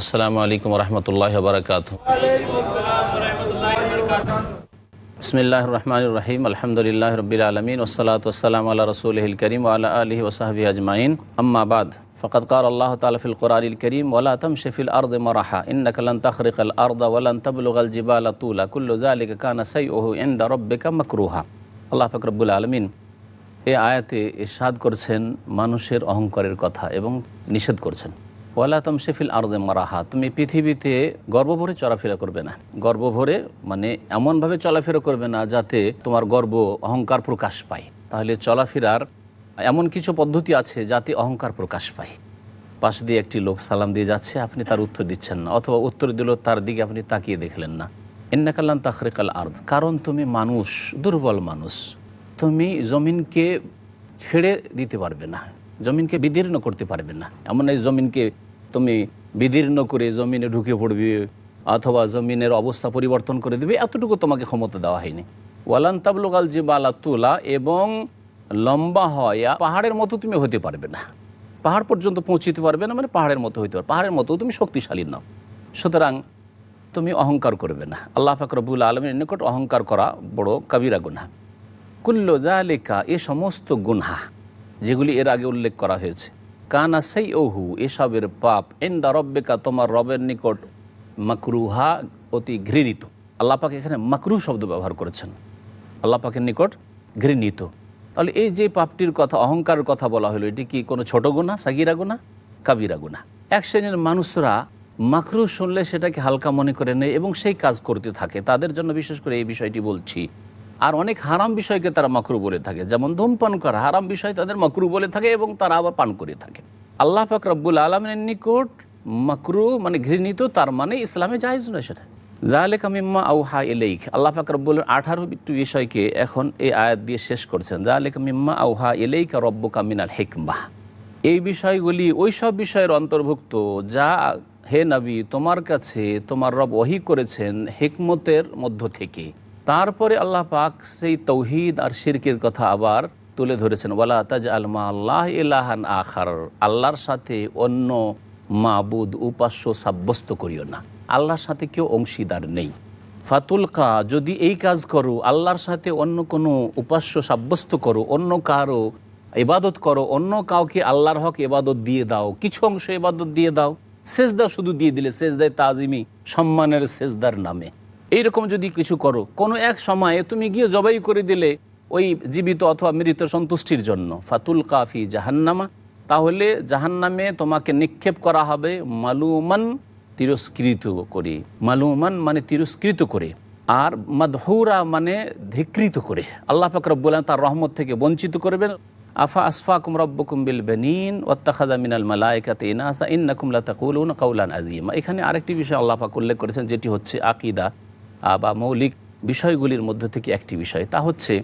আসসালামু আলাইকুম রহমতুল্লাহ বারকাত বিসমিল্লাহ রহমান রহিম, আলহামদুলিল্লাহ রবিল আলমিন ওসালাত ওসালাম আল্লাহ রসুলহিল করিম আল্লাহ আলহি ওসাহাবি আজমাইন। আম্মাবাদ ফকত কার আল্লাহ তালফিল কোরআল করিম ওলা তম শফিল আর্দ মরাহা ইন্নকলন তখরিক আল আর্দ ওলান তবলুগল জিবাল তুলা কুল্লুজালিক কানা সই ওহু ইন্দ রব্বিকা মকরুহা। আল্লাহ ফকরবুল আলমিন এ আয়াতে ইরশাদ করছেন মানুষের অহংকারের কথা এবং নিষেধ করছেন। ওয়ালা তমশেফিল আরজে মারাহা, তুমি পৃথিবীতে গর্বভরে চলাফেরা করবে না। গর্বভরে মানে এমনভাবে চলাফেরা করবে না যাতে তোমার গর্ব অহংকার প্রকাশ পায়। তাহলে চলাফেরার এমন কিছু পদ্ধতি আছে যাতে অহংকার প্রকাশ পায়। পাশ দিয়ে একটি লোক সালাম দিয়ে যাচ্ছে, আপনি তার উত্তর দিচ্ছেন না, অথবা উত্তর দিল, তার দিকে আপনি তাকিয়ে দেখলেন না। ইন্নাকাল্লান তাখরিকাল আর্দ, কারণ তুমি মানুষ, দুর্বল মানুষ। তুমি জমিনকে ছেড়ে দিতে পারবে না, জমিনকে বিদীর্ণ করতে পারবে না। এমন এই জমিনকে তুমি বিদীর্ণ করে জমিনে ঢুকে পড়বে অথবা জমিনের অবস্থা পরিবর্তন করে দেবে, এতটুকু তোমাকে ক্ষমতা দেওয়া হয়নি। ওয়ালান তাবলুকাল যে বালা তুলা এবং লম্বা হয় পাহাড়ের মতো তুমি হতে পারবে না। পাহাড় পর্যন্ত পৌঁছিতে পারবে না মানে পাহাড়ের মতো হইতে পারবে। পাহাড়ের মতো তুমি শক্তিশালী নাও। সুতরাং তুমি অহংকার করবে না। আল্লাহ ফাকরবুল আলমের নিকট অহংকার করা বড় কবিরা গুনহা। কুল্লো জালেকা এ সমস্ত গুনহা যেগুলি এর আগে উল্লেখ করা হয়েছে। কানা সেই ওহু এসবের পাপ। এন্দা রব্বেকা, তোমার রবের নিকট মাকরুহা অতি ঘৃণিত। আল্লাপাক এখানে মাকরু শব্দ ব্যবহার করেছেন। আল্লাপাকের নিকট ঘৃণিত। তাহলে এই যে পাপটির কথা, অহংকারের কথা বলা হলো, এটি কি কোনো ছোট গুণা সাগিরা গুণা কাবিরা গুণা এক শ্রেণির মানুষরা মাকরু শুনলে সেটাকে হালকা মনে করে নেয় এবং সেই কাজ করতে থাকে। তাদের জন্য বিশেষ করে এই বিষয়টি বলছি। আর অনেক হারাম বিষয়কে তারা মাকরু বলে থাকে। যেমন ধূমপান করা হারাম বিষয় তাদের মাকরু বলে থাকে এবং তারা আবার পান করে থাকে। আল্লাহ পাক রব্বুল আলমের নিকট মাকরু মানে ঘৃণিত, তার মানে ইসলামে জাহেজ নয় সেটা। জালেক মিম্মা আউহা এলেইক আল্লাহ পাক রব্বুল আঠারো বিষয়কে এখন এই আয়াত দিয়ে শেষ করছেন। জালেক মিম্মা আউহা এলেইক রব্বু কামিনাল হেকমাহ এই বিষয়গুলি ওই সব বিষয়ের অন্তর্ভুক্ত যা হে নবী, তোমার কাছে তোমার রব ওহি করেছেন হেকমতের মধ্য থেকে। তারপরে আল্লাহ পাক সেই তৌহিদ আর শিরকের কথা আবার তুলে ধরেছেন, ওয়ালা তাজ আলমা আল্লাহ ইলাহান আখার আল্লাহর সাথে অন্য মাবুদ, উপাস্য সাব্যস্ত করিও না। আল্লাহর সাথে কেউ অংশীদার নেই। ফাতুলকা, যদি এই কাজ করো, আল্লাহর সাথে অন্য কোনো উপাস্য সাব্যস্ত করো, অন্য কারও এবাদত করো, অন্য কাউকে আল্লাহর হক এবাদত দিয়ে দাও, কিছু অংশ এবাদত দিয়ে দাও, সেজদা শুধু দিয়ে দিলে, সেজদায় তাজিমি সম্মানের সেজদার নামে। এইরকম যদি কিছু করো, কোনো এক সময়ে তুমি গিয়ে জবাই করে দিলে ওই জীবিত অথবা মৃত সন্তুষ্টির জন্য। ফাতুল কাফি জাহান্নামা। তাহলে জাহান্নামে তোমাকে নিক্ষেপ করা হবে মালুমান তিরস্কৃত করে। মালুমান মানে তিরস্কৃত করে। আর মাদহৌরা মানে ধিকৃত করে। আল্লাহ ফাকরবুল্লাহ তার রহমত থেকে বঞ্চিত করবেন। আফা আসফাকুম রব্বকুম বিল বেনিন ওত্তাখাদা মিনাল মালায়কাতে ইনাসা, ইন্নাকুম লা তাকুলুন কাউলান আজিমা এখানে আরেকটি বিষয় আল্লাহ পাক উল্লেখ করেছেন, যেটি হচ্ছে আকিদা। বা মৌলিক বিষয়গুলির মধ্যে থেকে একটি বিষয়। তা হচ্ছে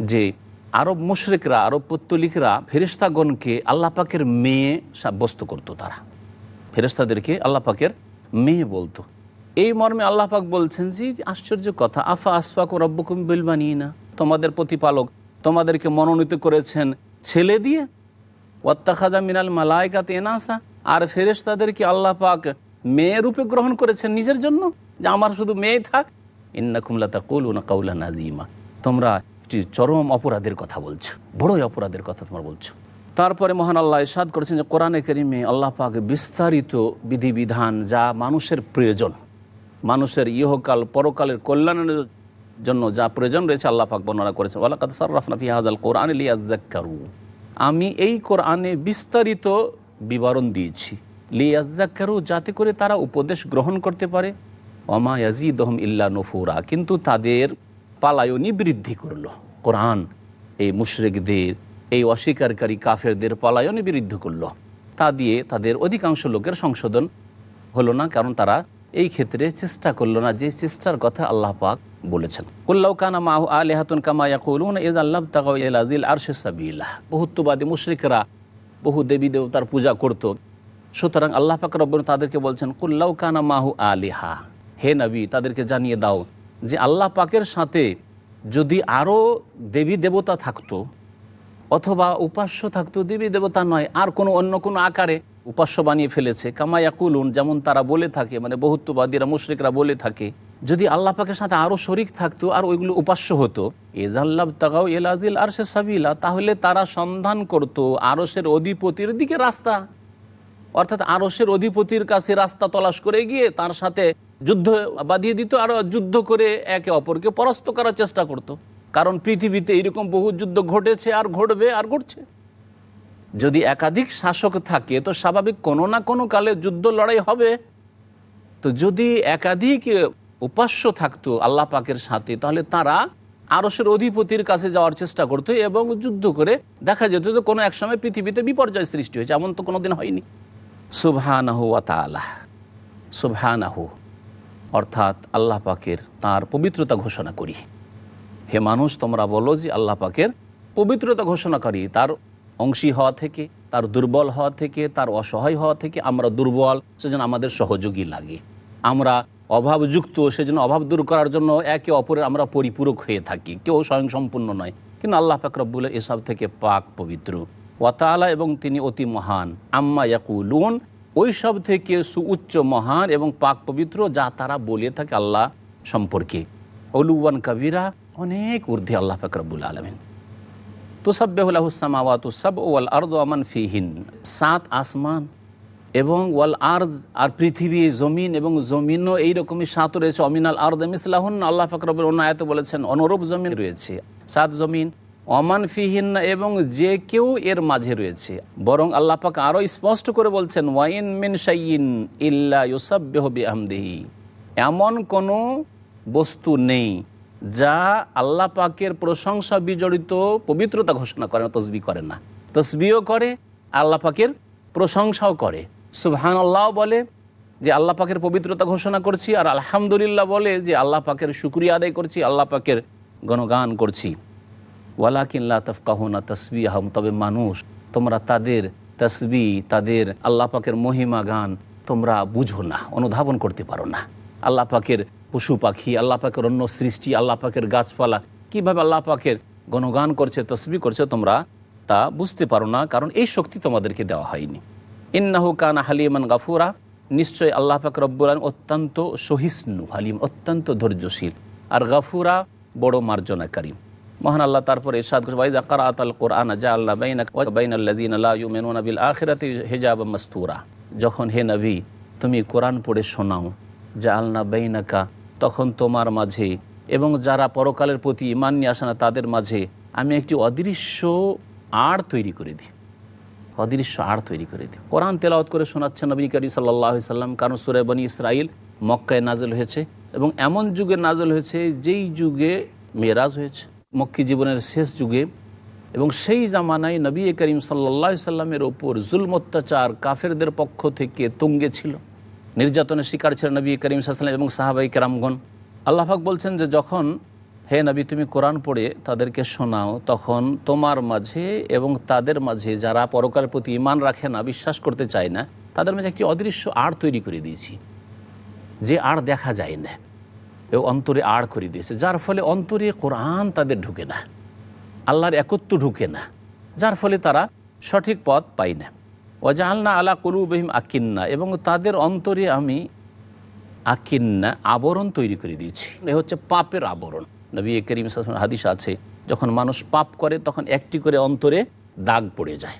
যে আরব মুশরিকরা, আরব পত্তলিকরা ফেরিস্তাগণকে আল্লাহ পাকের মেয়ে সাব্যস্ত করতো তারা। ফেরিস্তাদেরকে আল্লাহ পাকের মেয়ে বলতো। এই মর্মে আল্লাহ পাক বলছেন যে আশ্চর্য কথা, আফা আসফাক ও রব্বকুম বিল বানিয়ে না তোমাদের প্রতিপালক তোমাদেরকে মনোনীত করেছেন ছেলে দিয়ে? ওয়াত্তাখাদা মিনাল মালায়কাত এনাসা? আর ফেরেশতাদেরকে আল্লাহ পাক মেয়ে রূপে গ্রহণ করেছেন নিজের জন্য? যে আমার শুধু মেয়ে থাক কাউলা নাজিমা তোমরা চরম অপরাধের কথা বলছো, বড়ই অপরাধের কথা তোমরা বলছো। তারপরে মহান আল্লাহ ইসাদ করেছেন যে, কোরআনে করিমে আল্লাহ পাক বিস্তারিত বিধিবিধান, যা মানুষের প্রয়োজন, মানুষের ইহকাল, পরকালের কল্যাণের জন্য যা প্রয়োজন রয়েছে আল্লাহ পাক বর্ণনা করেছেন। হাজাল কোরআন আমি এই কোরআনে বিস্তারিত বিবরণ দিয়েছি। লিয়াজ্জাক্কারু যাতে করে তারা উপদেশ গ্রহণ করতে পারে ওমা ইয়াজিদহম ইল্লা নফুরা, কিন্তু তাদের পালায়নি বৃদ্ধি করল। কোরআন, এই মুশরিকদের, এই অস্বীকারী কাফেরদের পালায়নে বৃদ্ধি করল। তা দিয়ে তাদের অধিকাংশ লোকের সংশোধন হলো না, কারণ তারা এই ক্ষেত্রে চেষ্টা করল না, যে চেষ্টার কথা আল্লাহ পাক বলেছেন। কুল্লাউ কানা মাহু আলেহাতুন কামায়া কৌলুন এজ আল্লাহ তাজিল আর শেসাবিল্লাহ বহুত্ববাদী মুশরিকরা বহু দেবী দেবতার পূজা করত। সুতরাং আল্লাহ পাক রব্বন তাদেরকে বলছেন কুল্লাউ কানা মাহু আলিহা। হে নবী, তাদেরকে জানিয়ে দাও যে আল্লাহ পাকের সাথে যদি আরও দেবী দেবতা থাকতো অথবা উপাস্য থাকতো, দেবী দেবতা নয়, আর কোনো অন্য কোনো আকারে উপাস্য বানিয়ে ফেলেছে। কামায়াকুলুন যেমন তারা বলে থাকে মানে বহুত্ববাদীরা, মুশরিকরা বলে থাকে, যদি আল্লাহ পাকের সাথে আরও শরিক থাকতো আর ওইগুলো উপাস্য হতো এজাল্লাব তাগাও এলাজিল আর সে সাবিলা, তাহলে তারা সন্ধান করত আরসের অধিপতির দিকে রাস্তা। অর্থাৎ আরসের অধিপতির কাছে রাস্তা তলাশ করে গিয়ে তার সাথে যুদ্ধ বাঁধিয়ে দিত আর যুদ্ধ করে একে অপরকে পরাস্ত করার চেষ্টা করত। কারণ পৃথিবীতে এরকম বহু যুদ্ধ ঘটেছে আর ঘটবে আর ঘটছে। যদি একাধিক শাসক থাকে, তো স্বাভাবিক কোনো না কোনো কালে যুদ্ধ লড়াই হবে। তো যদি একাধিক উপাস্য থাকতো আল্লাহ পাকের সাথে, তাহলে তারা আরসের অধিপতির কাছে যাওয়ার চেষ্টা করতো এবং যুদ্ধ করে দেখা যেত যে কোনো এক সময় পৃথিবীতে বিপর্যয় সৃষ্টি হয়েছে, এমন তো কোনোদিন হয়নি। সুবহানাহু আতালাহ সুবহানাহু, অর্থাৎ আল্লাহ পাকের তার পবিত্রতা ঘোষণা করি। হে মানুষ, তোমরা বলো যে আল্লাহ পাকের পবিত্রতা ঘোষণা করি তার অংশী হওয়া থেকে, তার দুর্বল হওয়া থেকে, তার অসহায় হওয়া থেকে আমরা দুর্বল, সেজন্য আমাদের সহযোগী লাগে। আমরা অভাবযুক্ত, সেজন্য অভাব দূর করার জন্য একে অপরের আমরা পরিপূরক হয়ে থাকি। কেউ স্বয়ংসম্পূর্ণ নয়, কিন্তু আল্লাহ ফাকরবুল এসব থেকে পাক, পবিত্র। ওয়াতালা এবং তিনি অতি মহান। আম্মা ইয়াকুলুন ওই সব থেকে সুউচ্চ মহান এবং পাক পবিত্র যা তারা বলে থাকে আল্লাহ সম্পর্কে। অলুয়ান কবিরা, অনেক ঊর্ধ্বে আল্লাহ ফাকরবুল আলমিন। তুসাব্বেহুল্লাহুসামাওয়াতুসাব ওয়াল আর্দ আমান ফিহিন। সাত আসমান এবং ওয়াল আর্জ, আর পৃথিবী, জমিন এবং জমিনও এইরকমই সাত রয়েছে। অমিনাল আর্দ মিসলাহুন, আল্লাহ ফাকরবের অন্য আয়তে বলেছেন, অনুরূপ জমিন রয়েছে। সাত জমিন অমান ফিহিন এবং যে কেউ এর মাঝে রয়েছে। বরং আল্লাহ পাক আরও স্পষ্ট করে বলছেন, ওয়াইন মিন শাইন ইল্লা ইউসাব্বেহবি আহমদেহি এমন কোনো বস্তু নেই যা আল্লাহ পাকের প্রশংসা বিজড়িত পবিত্রতা ঘোষণা করে না, তসবি করে না। তসবিও করে, আল্লাহ পাকের প্রশংসাও করে। সুবহান আল্লাহ বলে যে আল্লাহ পাকের পবিত্রতা ঘোষণা করছি আর আলহামদুলিল্লাহ বলে যে আল্লাহ পাকের শুক্রিয়া আদায় করছি, আল্লাহ পাকের গণগান করছি। ওয়ালাকিল্লা তফকাহুনা তসবি আহম তবে মানুষ, তোমরা তাদের তসবি, তাদের আল্লাহ পাকের মহিমা গান তোমরা বুঝো না, অনুধাবন করতে পারো না। আল্লাহ পাকের পশু পাখি, আল্লাহ পাকের অন্য সৃষ্টি, আল্লাহ পাকের গাছপালা, কীভাবে আল্লাহ পাকের গণগান করছে, তসবি করছে তোমরা তা বুঝতে পারো না, কারণ এই শক্তি তোমাদেরকে দেওয়া হয়নি। ইন্নাহু কানা হালিমান গাফুরা নিশ্চয় আল্লাহ পাক রব্বুল অত্যন্ত সহিষ্ণু, হালিম, অত্যন্ত ধৈর্যশীল। আর গাফুরা বড় মার্জনাকারী। মহান আল্লাহ তারপরে ইরশাদ করছে আল কোরআন যা আল্লাহ বাইনা বাইন আল্লাদিন হিজাব মাস্তুরা। যখন হে নবী, তুমি কোরআন পড়ে শোনাও যা আল্লাহ বাইনাকা, তখন তোমার মাঝে এবং যারা পরকালের প্রতি ইমান নিয়ে আসে না, তাদের মাঝে আমি একটি অদৃশ্য আড় তৈরি করে দিই। অদৃশ্য আড় তৈরি করে দিই। কোরআন তেলাওয়াত করে শোনাচ্ছেন নবী করি সাল্লাহ সাল্লাম, কারণ সুরে বনি ইসরাইল মক্কায় নাজল হয়েছে এবং এমন যুগে নাজল হয়েছে যেই যুগে মেরাজ হয়েছে। মক্কি জীবনের শেষ যুগে এবং সেই জামানায় নবী করিম সাল্লা সাল্লামের ওপর জুলম অত্যাচার কাফেরদের পক্ষ থেকে তুঙ্গে ছিল। নির্যাতনের শিকার ছিল নবী করিম সাল্লাম এবং সাহাবাই কেরামগণ। আল্লাহাক বলছেন যে যখন, হে নবী, তুমি কোরআন পড়ে তাদেরকে শোনাও, তখন তোমার মাঝে এবং তাদের মাঝে যারা পরকার প্রতি ইমান রাখে না, বিশ্বাস করতে চায় না, তাদের মাঝে একটি অদৃশ্য আড় তৈরি করে দিয়েছি। যে আড় দেখা যায় না। অন্তরে আড় করে দিয়েছে। যার ফলে অন্তরে কোরআন তাদের ঢুকে না। আল্লাহর একত্ব ঢুকে না। যার ফলে তারা সঠিক পথ পায় না। ওজাহালনা আলা কলুবহিম আকিন্না। এবং তাদের অন্তরে আমি আকিন্না আবরণ তৈরি করে দিয়েছি। এ হচ্ছে পাপের আবরণ। নবী করিম হাদিস আছে, যখন মানুষ পাপ করে, তখন একটি করে অন্তরে দাগ পড়ে যায়।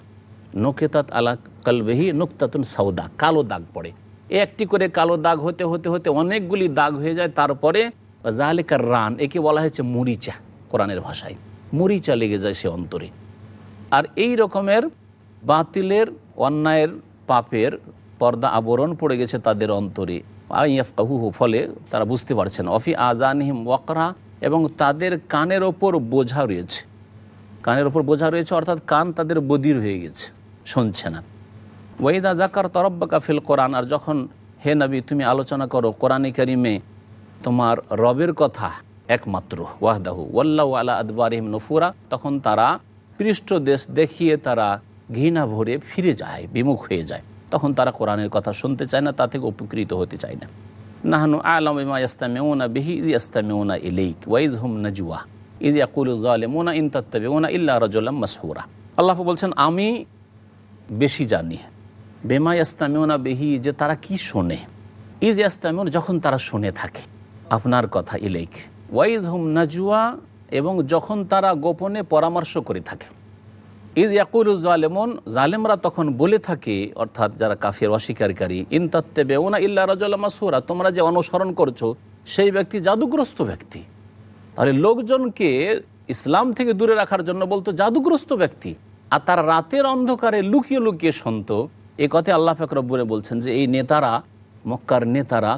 নোকেতাত আলা কালবেহি নোকতাতুন সাউদা, কালো দাগ পড়ে। একটি করে কালো দাগ হতে হতে হতে অনেকগুলি দাগ হয়ে যায়। তারপরে জাহালিকার রান, একে বলা হয়েছে মরিচা কোরআনের ভাষায়। মরিচা লেগে যায় সে অন্তরে। আর এই রকমের বাতিলের, অন্যায়ের পাপের পর্দা আবরণ পড়ে গেছে তাদের অন্তরে। আইয়াফকাহু ফলে তারা বুঝতে পারছেন। অফি আজানহিম ওয়াকরা, এবং তাদের কানের ওপর বোঝা রয়েছে। কানের ওপর বোঝা রয়েছে, অর্থাৎ কান তাদের বদির হয়ে গেছে, শুনছে না। ওয়াইদা জাকার তরব্বা কাফিল কোরআন, আর যখন হে নবী তুমি আলোচনা করো কোরআনে কারিমে, তোমার রবের কথা একমাত্র, ওয়াহদাহু, ওয়াল্লাহ আলা আদবারিহিম নফুরা, তখন তারা পৃষ্ঠ দেশ দেখিয়ে তারা ঘৃণা ভরে ফিরে যায়, বিমুখ হয়ে যায়। তখন তারা কোরআনের কথা শুনতে চায় না, তা থেকে উপকৃত হতে চায় না। নাহনু আলম ইমা ইস্তামেউনা বিহি ইদ ইস্তামেউনা ইলেইক ওয়াইদ হুম নাজুয়া ইদ ইয়াকুল জালেমুনা ইন ইল্লা রাজুল্লাম মাসহুরা। আল্লাহ বলছেন, আমি বেশি জানি বেমা ইয়াস্তামিউনা বেহি, যে তারা কি শোনে? ইজ ইয়াস্তামিউন যখন তারা শুনে থাকে। আপনার কথা ইলেক ওয়াইদ হুম নাজুয়া এবং যখন তারা গোপনে পরামর্শ করে থাকে। ইদ ইয়াকুল জালেমন, জালেমরা তখন বলে থাকে, অর্থাৎ যারা কাফের, অস্বীকারী ইনতাত্তে বেউনা ইল্লা রাজল মাসুরা তোমরা যে অনুসরণ করছ, সেই ব্যক্তি জাদুগ্রস্ত ব্যক্তি। তাহলে লোকজনকে ইসলাম থেকে দূরে রাখার জন্য বলতো জাদুগ্রস্ত ব্যক্তি। আর তার রাতের অন্ধকারে লুকিয়ে লুকিয়ে শুনত এ কথা আল্লাহ ফাকরব্বরে বলছেন যে, এই নেতারা, মক্কার নেতারা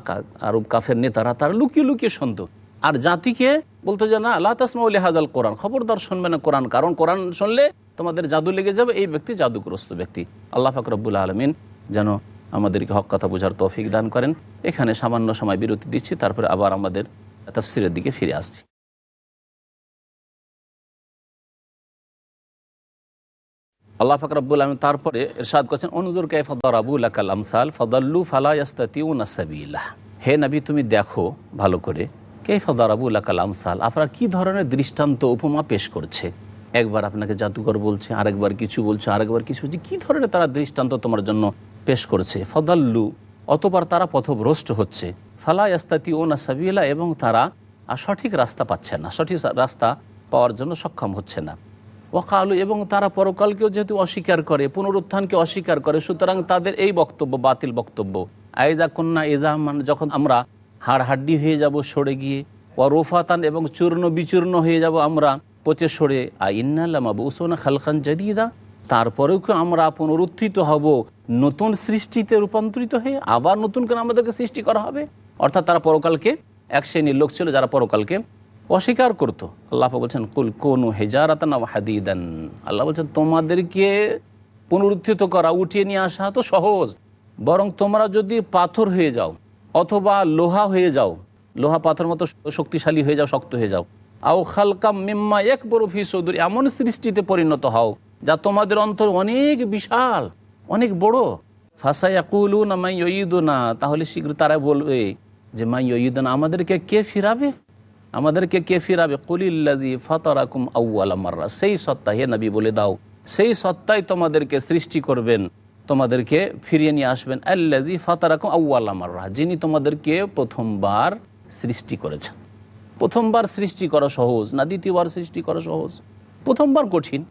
আরব কাফের নেতারা, তারা লুকিয়ে লুকিয়ে শুনত আর জাতিকে বলতো যে, না আল্লাহ তাসমাউল হাজাল কোরআন। খবরদার শুনবে না কোরআন। কারণ কোরআন শুনলে তোমাদের জাদু লেগে যাবে, এই ব্যক্তি জাদুগ্রস্ত ব্যক্তি। আল্লাহ ফাকরবুল আলমিন যেন আমাদেরকে হক কথা বোঝার তৌফিক দান করেন। এখানে সামান্য সময় বিরতি দিচ্ছি, তারপরে আবার আমাদের তফসিরের দিকে ফিরে আসছি। আল্লাহ ফাকরাবুল আলম তারপরে এরশাদ করছেন, অনুজুর কে ফদরাবুল আকাল আমসাল ফদাল্লু ফালা ইয়াস্তাতিউনা সাবিলা হে নবী, তুমি দেখো ভালো করে কে ফদরাবুল আকাল আমসাল? আপনার কি ধরনের দৃষ্টান্ত উপমা পেশ করছে? একবার আপনাকে জাদুকর বলছে, আরেকবার কিছু বলছে, আরেকবার কিছু বলছে, কী ধরনের তারা দৃষ্টান্ত তোমার জন্য পেশ করছে? ফদাল্লু, অতবার তারা পথভ্রষ্ট হচ্ছে। ফালা ইয়াস্তাতি ও নাসাবিলা এবং তারা সঠিক রাস্তা পাচ্ছে না, সঠিক রাস্তা পাওয়ার জন্য সক্ষম হচ্ছে না। ওয়াকালু, এবং তারা পরকালকেও যেহেতু অস্বীকার করে, পুনরুত্থানকে অস্বীকার করে, সুতরাং তাদের এই বক্তব্য বাতিল বক্তব্য। আয়দা কন্যা এজামান যখন আমরা হাড় হাড্ডি হয়ে যাব সরে গিয়ে ও রোফাতান, এবং চূর্ণ বিচূর্ণ হয়ে যাব আমরা পচে সরে আইন্নাল্লামা বৌসোনা খালখান জাদিদা। তারপরেও কি আমরা পুনরুত্থিত হব, নতুন সৃষ্টিতে রূপান্তরিত হয়ে, আবার নতুন করে আমাদেরকে সৃষ্টি করা হবে? অর্থাৎ তারা পরকালকে, এক শ্রেণির লোক ছিল যারা পরকালকে অস্বীকার করতো। আল্লাহ বলছেন, কুল কোন হেজারাতান হাদিদান। আল্লাহ বলছেন, তোমাদেরকে পুনরুত্থিত করা, উঠিয়ে নিয়ে আসা তো সহজ। বরং তোমরা যদি পাথর হয়ে যাও অথবা লোহা হয়ে যাও, লোহা পাথর মতো শক্তিশালী হয়ে যাও, শক্ত হয়ে যাও, আও খালকাম মিম্মা এক বড় ফি সৌদুর, এমন সৃষ্টিতে পরিণত হও যা তোমাদের অন্তর অনেক বিশাল, অনেক বড়। ফাঁসাইয়াকুলু না মাই না তাহলে শীঘ্র তারা বলবে যে মাই না আমাদেরকে কে ফিরাবে? আমাদেরকে কে ফিরাবে? কলিল্লাজি ফতরাকুম আউ্লা মার্রা। সেই সত্তা হে নবী, বলে দাও, সেই সত্তাই তোমাদেরকে সৃষ্টি করবেন, তোমাদেরকে ফিরিয়ে নিয়ে আসবেন। আল্লাজি ফতরাকুম আউ্লা মার্রা। যিনি তোমাদেরকে প্রথমবার সৃষ্টি করেছেন। প্রথমবার সৃষ্টি করা সহজ না দ্বিতীয়বার সৃষ্টি করা সহজ? প্রথমবার কঠিন,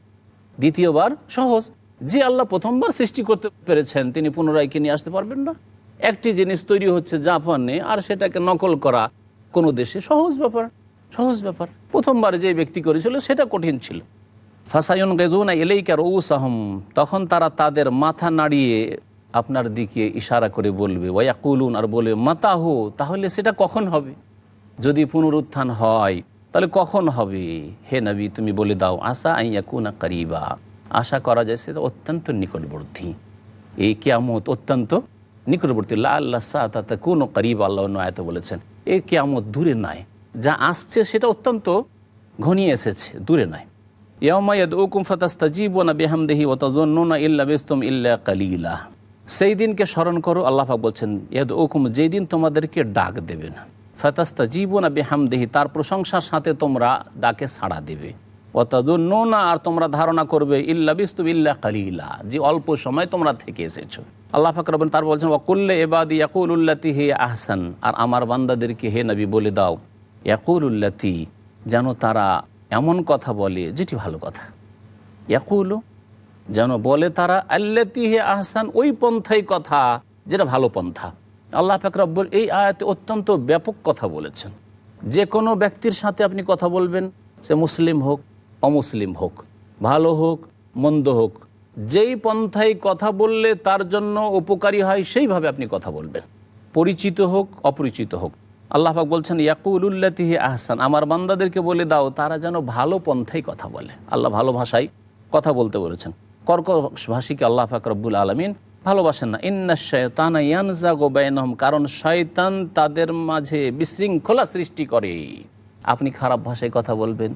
দ্বিতীয়বার সহজ। যে আল্লাহ প্রথমবার সৃষ্টি করতে পেরেছেন, তিনি পুনরায় কে নিয়ে আসতে পারবেন না? একটি জিনিস তৈরি হচ্ছে জাপানে, আর সেটাকে নকল করা। কোনো দেশে সহজ ব্যাপার সহজ ব্যাপার। প্রথমবার যে ব্যক্তি করেছিল সেটা কঠিন ছিল। ফাসায়ন গেজুনা এলেইকার সাহম তখন তারা তাদের মাথা নাড়িয়ে আপনার দিকে ইশারা করে বলবে ওয়াকুলুন আর বলবে মাতাহু তাহলে সেটা কখন হবে? যদি পুনরুত্থান হয়, তাহলে কখন হবে? হে নবী, তুমি বলে দাও আশা আইয়াকুনা করিবা আশা করা যায় সেটা অত্যন্ত নিকটবর্তী। এই কেয়ামত অত্যন্ত নিকটবর্তী। লা আল্লাহ সাতা কোনো করিব, আল্লাহ আয়ত বলেছেন। এই কেয়ামত দূরে নাই। যা আসছে সেটা অত্যন্ত ঘনিয়ে এসেছে, দূরে নাই। ইয়ামায়াদ ওকুম ফাতাস্তাজিবনা বেহামদেহি ওতাজন্নুনা ইল্লা বেস্তম ইল্লা কালিলা। সেই দিনকে স্মরণ করো, আল্লাহ বলছেন ইয়াদ ওকুম যেই দিন তোমাদেরকে ডাক দেবে না ফাতাস্তা জীবনা বেহামদেহি, তার প্রশংসার সাথে তোমরা ডাকে সাড়া দেবে। আর তোমরা ধারণা করবে, ইল্লা যে অল্প সময় তোমরা থেকে এসেছ। আল্লাহ ফাকর তার বলছেন ওকুল্লে এবাদি ইয়াকুল উল্লাতি হে আহসান আর আমার বান্দাদেরকে হে নবী বলে দাও ইয়াকুল উল্লাতি যেন তারা এমন কথা বলে যেটি ভালো কথা। ইয়াকুল, যেন বলে তারা, আল্লাতি হে আহসান ওই পন্থাই কথা, যেটা ভালো পন্থা। আল্লাহ ফাকরাব্বুল এই আয়াতে অত্যন্ত ব্যাপক কথা বলেছেন। যে কোনো ব্যক্তির সাথে আপনি কথা বলবেন, সে মুসলিম হোক অমুসলিম হোক, ভালো হোক, মন্দ হোক, যেই পন্থায় কথা বললে তার জন্য উপকারী হয় সেইভাবে আপনি কথা বলবেন। পরিচিত হোক, অপরিচিত হোক। আল্লাহ পাক বলছেন ইয়াকুলুল্লাতিহি আহসান। আমার বান্দাদেরকে বলে দাও, তারা যেন ভালো পন্থায় কথা বলে। আল্লাহ ভালো ভাষায় কথা বলতে বলেছেন। কর্কশ ভাষীকে আল্লাহ পাক রব্বুল আলমিন ভালোবাসেন না। ইন্না শয়তান ইয়ানজা কারণ শয়তান তাদের মাঝে বিশৃঙ্খলা সৃষ্টি করে। আপনি খারাপ ভাষায় কথা বলবেন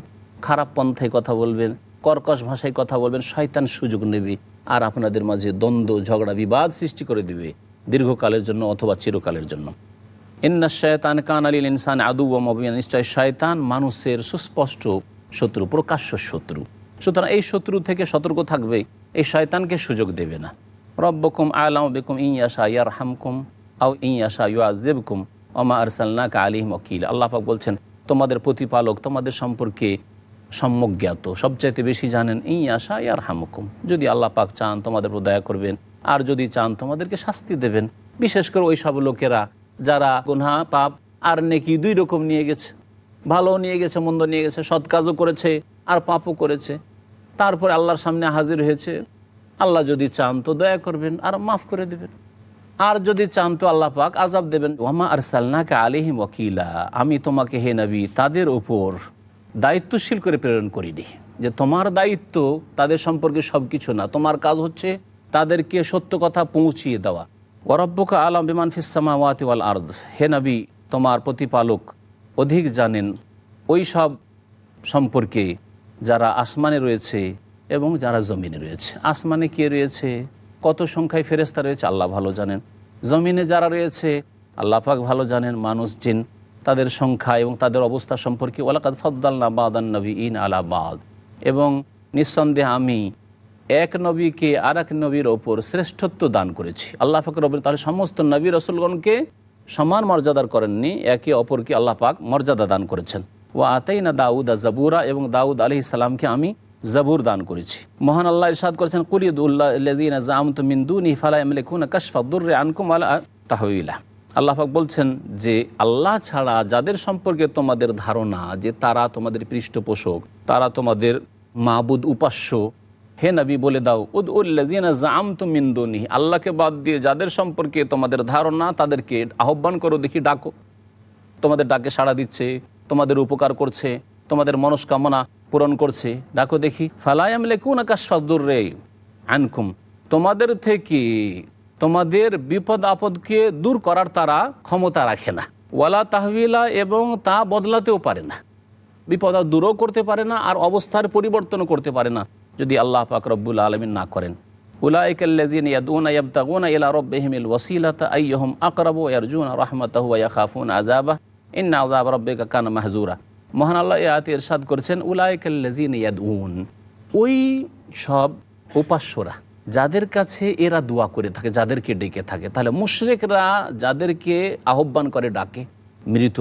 খারাপ পন্থায় কথা বলবেন, কর্কশ ভাষায় কথা বলবেন, শয়তান সুযোগ নেবে আর আপনাদের মাঝে দ্বন্দ্ব, ঝগড়া, বিবাদ সৃষ্টি করে দিবে দীর্ঘকালের জন্য অথবা চিরকালের জন্য। ইন্না শয়তান কান আলীল ইনসান আদু ও মবিয়া নিশ্চয় শয়তান মানুষের সুস্পষ্ট শত্রু, প্রকাশ্য শত্রু। সুতরাং এই শত্রু থেকে সতর্ক থাকবে, এই শয়তানকে সুযোগ দেবে না। রব্বকুম আলাম বেকুম ইয়াশা ইয়ার হামকুম আও ইয়াশা ইউআজেবকুম ওমা আরসালনাকা আলিহিম ওকিল আল্লাহ পাক বলছেন, তোমাদের প্রতিপালক তোমাদের সম্পর্কে সম্যক জ্ঞাত, সবচাইতে বেশি জানেন এই আশা ইয়ার হামুকুম যদি আল্লাহ পাক চান তোমাদের দয়া করবেন। আর যদি চান, তোমাদেরকে শাস্তি দেবেন। বিশেষ করে ওই সব লোকেরা যারা গুনহা, পাপ আর নেকি দুই রকম নিয়ে গেছে। ভালো নিয়ে গেছে মন্দ নিয়ে গেছে, সৎ কাজও করেছে আর পাপও করেছে। তারপরে আল্লাহর সামনে হাজির হয়েছে। আল্লাহ যদি চান, তো দয়া করবেন আর মাফ করে দেবেন। আর যদি চান, তো আল্লাহ পাক আজাব দেবেন। ওয়ামা আর সালনাকে আলিহিম ওকিলা আমি তোমাকে হে নবী, তাদের ওপর দায়িত্বশীল করে প্রেরণ করিনি। যে তোমার দায়িত্ব তাদের সম্পর্কে সব কিছু না, তোমার কাজ হচ্ছে তাদেরকে সত্য কথা পৌঁছিয়ে দেওয়া। ওরব্বকা আলম বিমান ফিসামা ওয়াতিওয়াল আর্দ। হে নবী, তোমার প্রতিপালক অধিক জানেন ওই সব সম্পর্কে যারা আসমানে রয়েছে এবং যারা জমিনে রয়েছে। আসমানে কে রয়েছে? কত সংখ্যায় ফেরেস্তা রয়েছে? আল্লাহ ভালো জানেন। জমিনে যারা রয়েছে, আল্লাহ পাক ভালো জানেন। মানুষ, জিন তাদের সংখ্যা এবং তাদের অবস্থা সম্পর্কে ওলাকাদ ফদ্দাল্লা বাদান নবী ইন আলা বাদ। এবং নিঃসন্দেহে আমি এক নবীকে আর এক নবীর ওপর শ্রেষ্ঠত্ব দান করেছি। আল্লাহ পাক রবির তাহলে সমস্ত নবী রসুলগণকে সমান মর্যাদার করেননি, একে অপরকে আল্লাহ পাক মর্যাদা দান করেছেন। ও আতাই না দাউদ আ জাবুরা এবং দাউদ আলি ইসালামকে আমি জাবুর দান করেছি। মহান আল্লাহ ইরশাদ করেছেন কুলিদুল্লাহ জাম তো মিন্দু নি ফালা এমলেকুন কাশফাদুর আনকুম আলা তাহইলা আল্লাহ পাক বলছেন যে আল্লাহ ছাড়া যাদের সম্পর্কে তোমাদের ধারণা যে তারা তোমাদের পৃষ্ঠপোষক, তারা তোমাদের মাবুদ উপাস্য, হে নবী বলে দাও উদ উল্লাজিনা জাম তো মিন্দুনি আল্লাহকে বাদ দিয়ে যাদের সম্পর্কে তোমাদের ধারণা তাদেরকে আহ্বান করো, দেখি ডাকো। তোমাদের ডাকে সাড়া দিচ্ছে, তোমাদের উপকার করছে, তোমাদের মনস্কামনা পূরণ করছে, ডাকো দেখি। ফালায়াম লেকুন আকাশফাদুর রে আনকুম, তোমাদের থেকে তোমাদের বিপদ আপদকে দূর করার তারা ক্ষমতা রাখে না। ওয়ালা তাহবিলা এবং তা বদলাতেও পারে না। বিপদ দূরও করতে পারে না আর অবস্থার পরিবর্তনও করতে পারে না, যদি আল্লাহ পাক রব্বুল আলমিন না করেন। উলাইকাল্লাজিন ইয়াদুনা ইয়াবতাগুনা ওয়াসিলাতা মাহজুরা মহান করেছেন ইয়াদউন। ওই সব উপাস্যরা যাদের কাছে এরা দোয়া করে থাকে, যাদেরকে ডেকে থাকে, তাহলে মুশরেকরা যাদেরকে আহ্বান করে ডাকে, মৃত,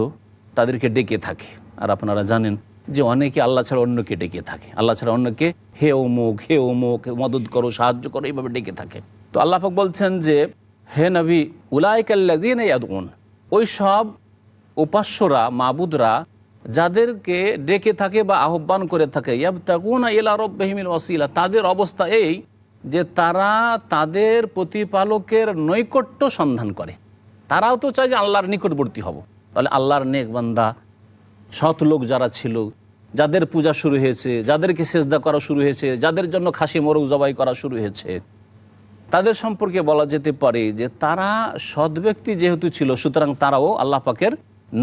তাদেরকে ডেকে থাকে। আর আপনারা জানেন যে অনেকে আল্লাহ ছাড়া অন্যকে ডেকে থাকে। আল্লাহ ছাড়া অন্যকে হে অমুক হে অমুক মদত করো, সাহায্য করো, এইভাবে ডেকে থাকে। তো আল্লাহাক বলছেন যে, হে নবী উলাইকাল্লাজিন ওই সব উপাস্যরা, মাবুদরা যাদেরকে ডেকে থাকে বা আহ্বান করে থাকে, ইয়াবতাগুনা ইলা রব্বাহিমিল ওয়াসিলা, তাদের অবস্থা এই যে তারা তাদের প্রতিপালকের নৈকট্য সন্ধান করে। তারাও তো চায় যে আল্লাহর নিকটবর্তী হব। তাহলে আল্লাহর নেক বান্দা, সৎ লোক যারা ছিল, যাদের পূজা শুরু হয়েছে, যাদেরকে সেজদা করা শুরু হয়েছে, যাদের জন্য খাসি মোরগ জবাই করা শুরু হয়েছে, তাদের সম্পর্কে বলা যেতে পারে যে তারা সৎ ব্যক্তি যেহেতু ছিল, সুতরাং তারাও আল্লাহ পাকের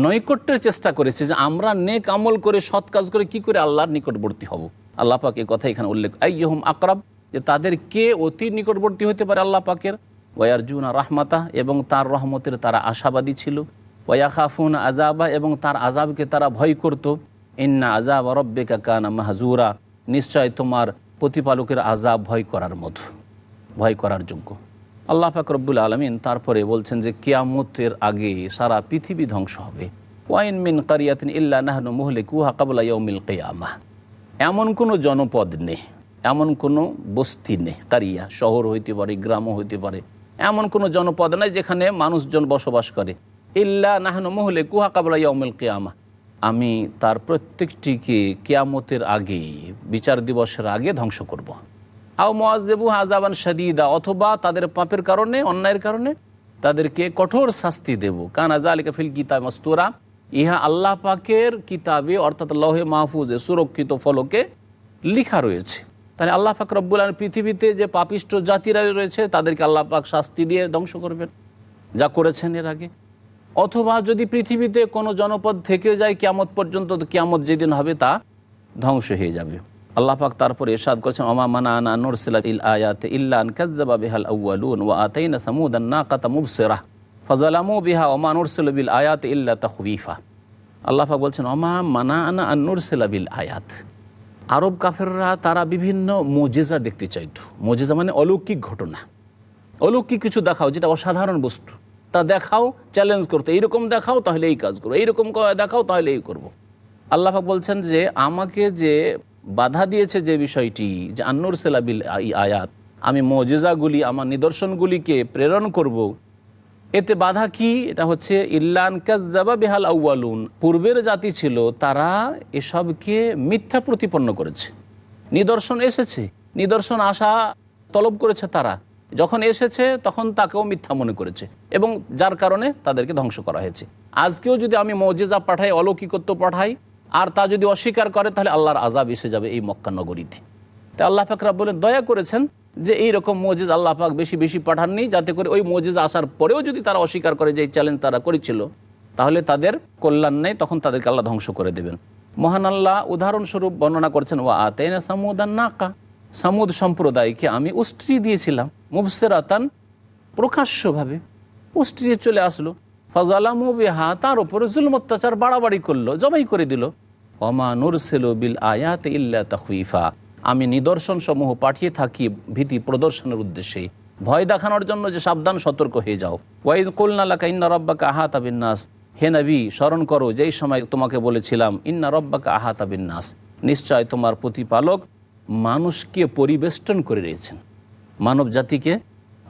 নৈকট্যের চেষ্টা করেছে যে আমরা নেক আমল করে, সৎ কাজ করে কি করে আল্লাহর নিকটবর্তী হব। আল্লাহ পাক এই কথা এখানে উল্লেখ আই আইহম আকরাব যে তাদের কে অতি নিকটবর্তী হতে পারে আল্লাহ পাকের? ওয়ারজুনা রাহমাতা, এবং তার রহমতের তারা আশাবাদী ছিল। ওয়া খাফুন আজাবা এবং তার আজাবকে তারা ভয় করত। ইন্না আজাব রব্বেকা কানা মাহজুরা নিশ্চয় তোমার প্রতিপালকের আজাব ভয় করার মতো ভয় করার যোগ্য। আল্লাহ পাক রব্বুল আলমিন তারপরে বলছেন যে, কিয়ামতের আগে সারা পৃথিবী ধ্বংস হবে। ওয়াইন মিন কারিয়াতিন ইল্লা নাহনু মুহলে কুহা কাবলা ইয়মিল কেয়ামা। এমন কোনো জনপদ নেই। এমন কোনো বস্তি নেই কারিয়া শহর হইতে পারে, গ্রামও হইতে পারে। এমন কোনো জনপদ নাই যেখানে মানুষজন বসবাস করে। ইল্লা নাহনু মহলে কুহা কাবলা ইয়মিল কেয়ামা। আমি তার প্রত্যেকটিকে কেয়ামতের আগে, বিচার দিবসের আগে ধ্বংস করব। আও মোয়াজেবু আজাবান সাদিদা অথবা তাদের পাপের কারণে, অন্যায়ের কারণে তাদেরকে কঠোর শাস্তি দেব। কান আজা আলিকা ফিল কিতাব মস্তুরা। ইহা আল্লাহ পাকের কিতাবে, অর্থাৎ লহে মাহফুজে সুরক্ষিত ফলকে লিখা রয়েছে। তাহলে আল্লাহ পাক রব্বুল আলম পৃথিবীতে যে পাপিষ্ট জাতিরা রয়েছে, তাদেরকে আল্লাহ পাক শাস্তি দিয়ে ধ্বংস করবেন। যা করেছেন এর আগে। অথবা যদি পৃথিবীতে কোনো জনপদ থেকে যায়, কিয়ামত পর্যন্ত, কিয়ামত যেদিন হবে তা ধ্বংস হয়ে যাবে। আল্লাহ পাক তারপর এরশাদ করেছেন মানা আনা নুরসিলা ইল আয়াতে ইল্লা আন কাজ্জাবা বিহাল আউয়ালুন ওয়া আতাইনা সামুদান নাকাতা মুবসিরা। ফাজালামু বিহা ওমা নুরসিল বিল আয়াত ইল্লা তাখবিফা আল্লাহ পাক বলছেন মানা আনা আন নুরসিলা বিল আয়াত। আরব কাফেররা তারা বিভিন্ন মোজেজা দেখতে চাইত মোজেজা মানে অলৌকিক ঘটনা অলৌকিক কিছু দেখাও, যেটা অসাধারণ বস্তু তা দেখাও চ্যালেঞ্জ করতে, এইরকম দেখাও, তাহলে এই কাজ করব এইরকম দেখাও, তাহলে এই করব। আল্লাহ পাক বলছেন যে, আমাকে যে বাধা দিয়েছে যে বিষয়টি, যে আন্নুর সেলাবিল আয়াত, আমি মজেজাগুলি, আমার নিদর্শনগুলিকে প্রেরণ করব। এতে বাধা কি? এটা হচ্ছে, ইল্লান কাজাবা বেহাল আউয়ালুন। পূর্বের জাতি ছিল, তারা এসবকে মিথ্যা প্রতিপন্ন করেছে। নিদর্শন এসেছে, নিদর্শন আসা তলব করেছে তারা। যখন এসেছে, তখন তাকেও মিথ্যা মনে করেছে এবং যার কারণে তাদেরকে ধ্বংস করা হয়েছে। আজকেও যদি আমি মজেজা পাঠাই, অলৌকিকত্ব পাঠাই, আর তা যদি অস্বীকার করে, তাহলে আল্লাহর আজাব এসে যাবে এই মক্কা নগরীতে। তা আল্লাহ পাকরা বলে দয়া করেছেন যে এই রকম মজিজ আল্লাহ পাক বেশি বেশি পাঠাননি, যাতে করে ওই মজিজ আসার পরেও যদি তারা অস্বীকার করে যে এই চ্যালেঞ্জ তারা করেছিল, তাহলে তাদের কল্যাণ নেই, তখন তাদেরকে আল্লাহ ধ্বংস করে দেবেন। মহান আল্লাহ উদাহরণস্বরূপ বর্ণনা করছেন ও আতেনা সামুদান নাকা সামুদ সম্প্রদায়কে আমি উষ্ট্রি দিয়েছিলাম, মুবসেরাতান প্রকাশ্যভাবে উষ্ট্রিয়ে চলে আসলো। ফজালামু বিহা, তার উপরে জুলম অত্যাচার বাড়াবাড়ি করল, জবাই করে দিল। অমা নুরসেল বিল আয়াত ইল্লা তাহুইফা আমি নিদর্শন সমূহ পাঠিয়ে থাকি ভীতি প্রদর্শনের উদ্দেশ্যে ভয় দেখানোর জন্য যে সাবধান সতর্ক হয়ে যাও। ওয়াইদ কুলনালাকা ইন্না রব্বাকা আহাত আবিন্নাস হে নবী, স্মরণ করো, যেই সময় তোমাকে বলেছিলাম, ইন্না রব্বাকা আহাত আবিন্নাস নিশ্চয় তোমার প্রতিপালক মানুষকে পরিবেষ্টন করে রয়েছেন। মানব জাতিকে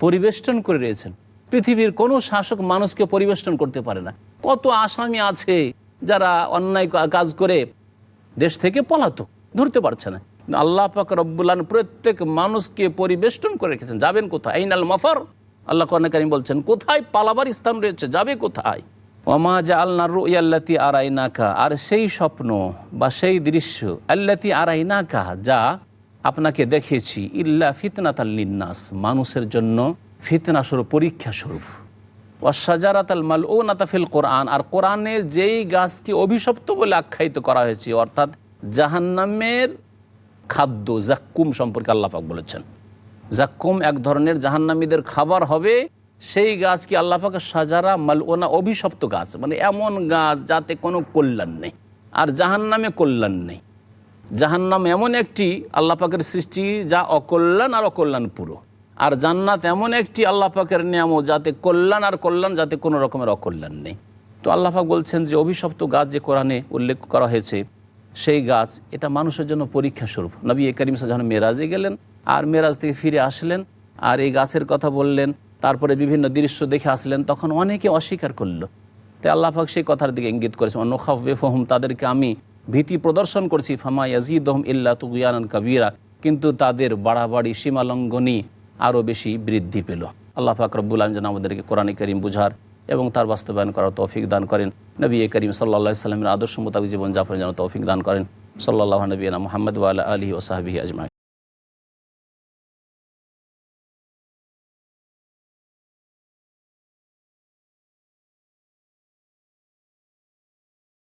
পরিবেষ্টন করে রয়েছেন। পৃথিবীর কোনো শাসক মানুষকে পরিবেষ্টন করতে পারে না। কত আসামি আছে যারা অন্যায় কাজ করে দেশ থেকে পলাতক, ধরতে পারছে না। আল্লাহ পাক রব্বুল্লান প্রত্যেক মানুষকে পরিবেষ্টন করে রেখেছেন। যাবেন কোথায়? আইনাল মফর। আল্লাহ কর্ণকারী বলছেন, কোথায় পালাবার স্থান রয়েছে? যাবে কোথায়? ওমা জা আল্লাহ রুয়াল্লাতি আরাইনাকা। আর সেই স্বপ্ন বা সেই দৃশ্য আল্লাতি আরাইনাকা, যা আপনাকে দেখেছি, ইল্লা ফিতনাত আল্লিন্নাস মানুষের জন্য ফিতনা স্বরূপ পরীক্ষা স্বরূপ ওয়াসাজারাত আল মাল ও নাতাফিল কোরআন। আর কোরআনে যেই গাছকে অভিশপ্ত বলে আখ্যায়িত করা হয়েছে, অর্থাৎ জাহান্নামের খাদ্য, জাক্কুম সম্পর্কে আল্লাপাক বলেছেন। জাক্কুম এক ধরনের জাহান্নামীদের খাবার হবে, সেই গাছকে আল্লাপাকে সাজারা মালওনা অভিশপ্ত গাছ? মানে এমন গাছ যাতে কোনো কল্যাণ নেই, আর জাহান্নামে কল্যাণ নেই। জাহান্নাম এমন একটি আল্লাহ পাকের সৃষ্টি যা অকল্যাণ আর অকল্যাণ পুরো। আর জান্নাত এমন একটি আল্লাহ পাকের নিয়ামত যাতে কল্যাণ আর কল্যাণ যাতে কোনো রকমের অকল্যাণ নেই। তো আল্লাহ পাক বলছেন যে অভিশপ্ত গাছ যে কোরআনে উল্লেখ করা হয়েছে সেই গাছ, এটা মানুষের জন্য পরীক্ষা স্বরূপ। নবী এ করিম যখন মেরাজে গেলেন, আর মেরাজ থেকে ফিরে আসলেন, আর এই গাছের কথা বললেন, তারপরে বিভিন্ন দৃশ্য দেখে আসলেন, তখন অনেকে অস্বীকার করল। তাই আল্লাহ পাক সেই কথার দিকে ইঙ্গিত করেছেন অনুখাফে ফহম তাদেরকে আমি ভীতি প্রদর্শন করছি, ফামা ইয়াজিদহম ইল্লা তুগুয়ান কাবিরা। কিন্তু তাদের বাড়াবাড়ি সীমালঙ্ঘনী আরও বেশি বৃদ্ধি পেল। আল্লাহ পাক রব্বুল আলম যেন আমাদেরকে কোরআন করিম বুঝার এবং তার বাস্তবায়ন করার তৌফিক দান করেন। নবী করিম সাল্লা সাল্লামের আদর্শ মোতাবিক জীবনযাপনের যেন তৌফিক দান করেন। সাল্লাহ নবীনা মোহাম্মদ ওয়াল আলী ওসাহাবি আজমাই